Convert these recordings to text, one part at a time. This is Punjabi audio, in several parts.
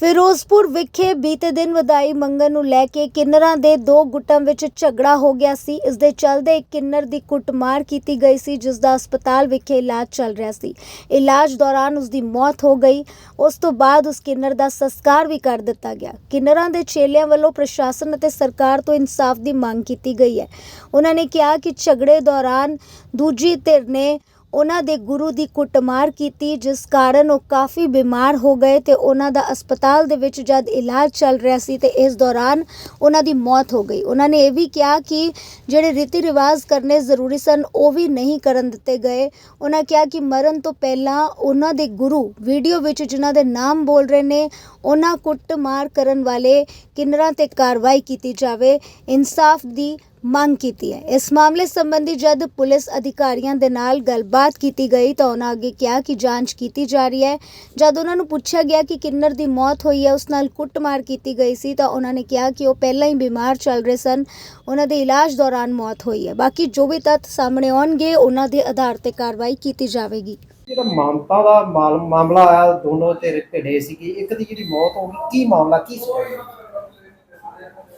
ਫਿਰੋਜ਼ਪੁਰ ਵਿਖੇ ਬੀਤੇ ਦਿਨ ਵਧਾਈ ਮੰਗਣ ਨੂੰ ਲੈ ਕੇ ਕਿੰਨਰਾਂ ਦੇ ਦੋ ਗੁੱਟਾਂ ਵਿੱਚ ਝਗੜਾ ਹੋ ਗਿਆ ਸੀ। ਇਸ ਦੇ ਚੱਲਦੇ ਇੱਕ ਕਿੰਨਰ ਦੀ ਕੁੱਟਮਾਰ ਕੀਤੀ ਗਈ ਸੀ, ਜਿਸ ਦਾ ਹਸਪਤਾਲ ਵਿਖੇ ਇਲਾਜ ਚੱਲ ਰਿਹਾ ਸੀ। ਇਲਾਜ ਦੌਰਾਨ ਉਸ ਦੀ ਮੌਤ ਹੋ ਗਈ। ਉਸ ਤੋਂ ਬਾਅਦ ਉਸ ਕਿੰਨਰ ਦਾ ਸੰਸਕਾਰ ਵੀ ਕਰ ਦਿੱਤਾ ਗਿਆ। ਕਿੰਨਰਾਂ ਦੇ ਚੇਲਿਆਂ ਵੱਲੋਂ ਪ੍ਰਸ਼ਾਸਨ ਅਤੇ ਸਰਕਾਰ ਤੋਂ ਇਨਸਾਫ ਦੀ ਮੰਗ ਕੀਤੀ ਗਈ ਹੈ। ਉਹਨਾਂ ਨੇ ਕਿਹਾ ਕਿ ਝਗੜੇ ਦੌਰਾਨ ਦੂਜੀ ਧਿਰ ਨੇ ਉਹਨਾਂ ਦੇ ਗੁਰੂ ਦੀ ਕੁੱਟਮਾਰ ਕੀਤੀ, ਜਿਸ ਕਾਰਨ ਉਹ ਕਾਫੀ ਬਿਮਾਰ ਹੋ ਗਏ ਤੇ ਉਹਨਾਂ ਦਾ ਹਸਪਤਾਲ ਦੇ ਵਿੱਚ ਜਦ ਇਲਾਜ ਚੱਲ ਰਿਹਾ ਸੀ ਤੇ ਇਸ ਦੌਰਾਨ ਉਹਨਾਂ ਦੀ ਮੌਤ ਹੋ ਗਈ। ਉਹਨਾਂ ਨੇ ਇਹ ਵੀ ਕਿਹਾ ਕਿ ਜਿਹੜੇ ਰੀਤੀ ਰਿਵਾਜ ਕਰਨੇ ਜ਼ਰੂਰੀ ਸਨ, ਉਹ ਵੀ ਨਹੀਂ ਕਰਨ ਦਿੱਤੇ ਗਏ। ਉਹਨਾਂ ਕਿਹਾ ਕਿ ਮਰਨ ਤੋਂ ਪਹਿਲਾਂ ਉਹਨਾਂ ਦੇ ਗੁਰੂ ਵੀਡੀਓ ਵਿੱਚ ਜਿਨ੍ਹਾਂ ਦੇ ਨਾਮ ਬੋਲ ਰਹੇ ਨੇ, ਉਹਨਾਂ ਕੁੱਟਮਾਰ ਕਰਨ ਵਾਲੇ ਕਿੰਨਰਾਂ ਤੇ ਕਾਰਵਾਈ ਕੀਤੀ ਜਾਵੇ। ਇਨਸਾਫ ਦੀ ਮੰਗ ਕੀਤੀ ਹੈ। ਇਸ ਮਾਮਲੇ ਸੰਬੰਧੀ ਜਦ ਪੁਲਿਸ ਅਧਿਕਾਰੀਆਂ ਦੇ ਨਾਲ ਗੱਲਬਾਤ ਕੀਤੀ ਗਈ ਤਾਂ ਉਹਨਾਂ ਅੱਗੇ ਕਿਹਾ ਕਿ ਜਾਂਚ ਕੀਤੀ ਜਾ ਰਹੀ ਹੈ। ਜਦ ਉਹਨਾਂ ਨੂੰ ਪੁੱਛਿਆ ਗਿਆ ਕਿ ਕਿੰਨਰ ਦੀ ਮੌਤ ਹੋਈ ਹੈ, ਉਸ ਨਾਲ ਕੁੱਟਮਾਰ ਕੀਤੀ ਗਈ ਸੀ ਤਾਂ ਉਹਨਾਂ ਨੇ ਕਿਹਾ ਕਿ ਉਹ ਪਹਿਲਾਂ ਹੀ ਬਿਮਾਰ ਚੱਲ ਰਹੇ ਸਨ। ਉਹਨਾਂ ਦੇ ਇਲਾਜ ਦੌਰਾਨ ਮੌਤ ਹੋਈ ਹੈ। ਬਾਕੀ ਜੋ ਵੀ ਤੱਥ ਸਾਹਮਣੇ ਆਉਣਗੇ, ਉਹਨਾਂ ਦੇ ਆਧਾਰ ਤੇ ਕਾਰਵਾਈ ਕੀਤੀ ਜਾਵੇਗੀ। ਜਿਹੜਾ ਮਾਨਤਾ ਦਾ ਮਾਲ- ਮਾਮਲਾ ਆਇਆ, ਦੋਨੋਂ ਧਿਰ ਭਿੜੇ ਸੀਗੇ। ਇੱਕ ਦੀ ਜਿਹੜੀ ਮੌਤ ਹੋ ਗਈ, ਕੀ ਮਾਮਲਾ, ਕੀ ਸੀ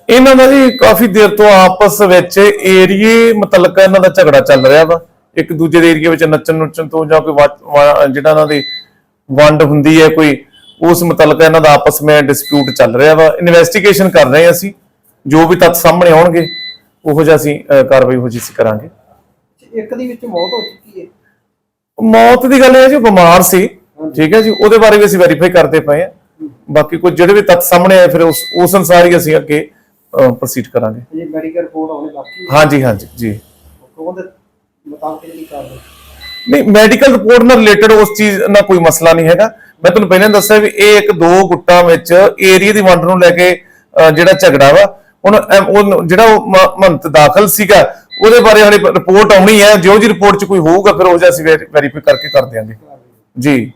ਇਹਨਾਂ ਦਾ ਜੀ ਕਾਫੀ ਦੇਰ ਤੋਂ ਆਪਸ ਵਿੱਚ ਏਰੀਏ ਮੁਤਲਕ ਇਹਨਾਂ ਦਾ ਝਗੜਾ ਚੱਲ ਰਿਹਾ ਵਾ। ਇੱਕ ਦੂਜੇ ਦੇ ਏਰੀਏ ਵਿੱਚ ਨੱਚਣ ਨੁੱਚਣ ਤੋਂ ਜਾਂ ਕੋਈ ਜਿਹੜਾ ਇਹਨਾਂ ਦੀ ਵੰਡ ਹੁੰਦੀ ਹੈ ਕੋਈ ਉਸ ਮੁਤਲਕ ਇਹਨਾਂ ਦਾ ਆਪਸ ਵਿੱਚ ਡਿਸਪਿਊਟ ਚੱਲ ਰਿਹਾ ਵਾ। ਇਨਵੈਸਟੀਗੇਸ਼ਨ ਕਰ ਰਹੇ ਅਸੀਂ। ਜੋ ਵੀ ਤੱਥ ਸਾਹਮਣੇ ਆਉਣਗੇ ਉਹੋ ਜਿਹਾ ਅਸੀਂ ਕਾਰਵਾਈ ਹੋ ਜੀ ਅਸੀਂ ਕਰਾਂਗੇ। ਇੱਕ ਦੀ ਵਿੱਚ ਮੌਤ ਹੋ ਚੁੱਕੀ ਹੈ। ਮੌਤ ਦੀ ਗੱਲ ਇਹ ਹੈ ਜੀ ਬਿਮਾਰ ਸੀ। ਠੀਕ ਹੈ ਜੀ ਉਹਦੇ ਬਾਰੇ ਵੀ ਅਸੀਂ ਵੈਰੀਫਾਈ ਕਰਦੇ ਪਏ ਆ ਬਾਕੀ ਕੋਈ ਜਿਹੜੇ ਵੀ ਤੱਥ ਸਾਹਮਣੇ ਆਏ ਫਿਰ ਉਸ ਉਸ ਅਨੁਸਾਰ ਹੀ ਅਸੀਂ ਅੱਗੇ ਪ੍ਰੋਸੀਡ ਕਰਾਂਗੇ। ਜੇ ਮੈਡੀਕਲ ਰਿਪੋਰਟ ਆਉਣੀ ਬਾਕੀ ਹਾਂਜੀ ਹਾਂਜੀ ਜੀ। ਉਹਦੇ ਮੁਤਾਬਕ ਜਿਹੜੀ ਕਾਰਵਾਈ ਨਹੀਂ ਮੈਡੀਕਲ ਰਿਪੋਰਟ ਨਾਲ ਰਿਲੇਟਡ ਉਸ ਚੀਜ਼ ਨਾਲ ਕੋਈ ਮਸਲਾ ਨਹੀਂ ਹੈਗਾ। ਮੈਂ ਤੁਹਾਨੂੰ ਪਹਿਲਾਂ ਦੱਸਿਆ ਵੀ ਇਹ ਇੱਕ ਦੋ ਗੁੱਟਾਂ ਵਿੱਚ ਏਰੀਆ ਦੀ ਵੰਡ ਨੂੰ ਲੈ ਕੇ ਜਿਹੜਾ ਝਗੜਾ ਵਾ ਹੁਣ ਉਹ ਜਿਹੜਾ ਉਹ ਮ- ਮਹੰਤ ਦਾਖਲ ਸੀਗਾ ਉਹਦੇ ਬਾਰੇ ਹਲੇ ਰਿਪੋਰਟ ਆਉਣੀ ਹੈ। ਜੋ ਜੀ ਰਿਪੋਰਟ 'ਚ ਕੋਈ ਹੋਊਗਾ ਫਿਰ ਉਹ ਜਿਹਾ ਅਸੀਂ ਵੈਰੀਫਾਈ ਕਰਕੇ ਕਰ ਦਿਆਂਗੇ। ਜੀ।